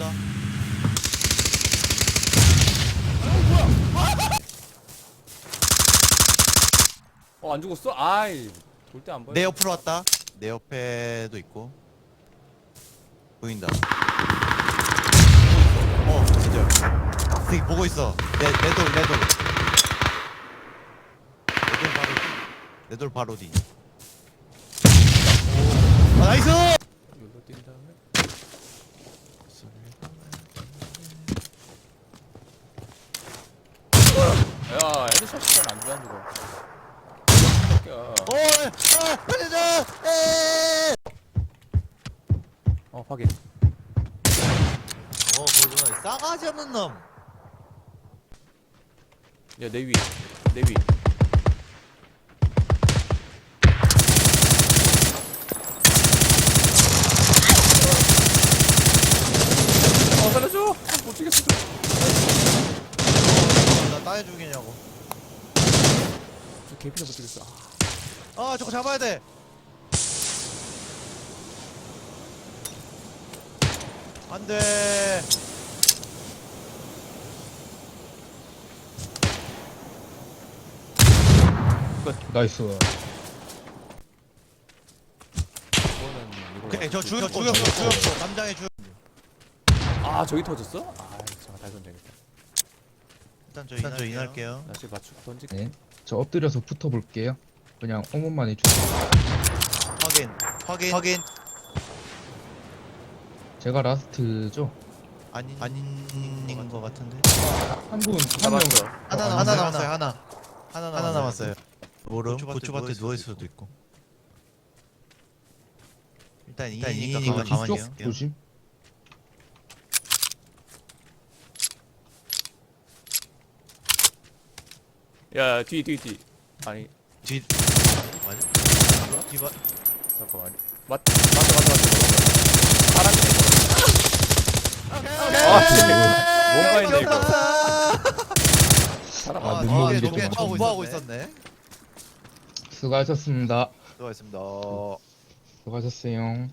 보인다. 어 안 죽었어? 아이 돌때안 보여 내 옆으로 왔다. 내 옆에도 있고. 보인다. 어, 진짜. 되게 보고 있어. 내, 내 돌, 내 돌. 내 돌 바로 뒤. 내 돌 바로 뒤. 아, 나이스! 여기로 뛴 다음에 야 헤드샷 시간 안 돼, 안 죽어 새끼야. 어, 아, 살려줘! 에! 어 확인 어, 보여주나. 싸가지 없는 놈. 야내 위, 내 위. 어 살려줘! 못 죽겠어. 어, 나 따여 죽이냐고. 저 개피도 못 죽겠어. 아, 아, 저거 잡아야 돼. 안 돼. 나이스. 이거는 이거. 오케이, 저 죽였어, 죽였어, 죽였어. 남장에 죽. 아 저기 터졌어? 아 잠깐 다시 던져야겠다. 일단 저 일단 저 인할게요. 나 지금 맞추고 던질게. 네. 저 엎드려서 붙어볼게요. 그냥 어머만 해주세요. 확인, 확인, 확인. 제가 라스트죠. 아닌 아닌 것 같은데. 한 분, 한 명. 잡았어. 하나 어, 하나 안 남았어요. 하나. 하나 하나 남았어요. 모름. 고추밭에 누워 있을 수도 있고. 일단 일단 이니까 가만히 있을게요. 조심. 야 뒤 뒤 뒤. 아니 뒤 맞아? 뒤바 잠깐만. 맞 맞다 맞다 맞다. 파란색. 아 진짜 뭔가 있네 이거. 사람 아, 안눈 돼. 먹는 이게 게 높게 좀 정보하고 있었네. 수고하셨습니다. 수고하셨습니다. 수고하셨어요.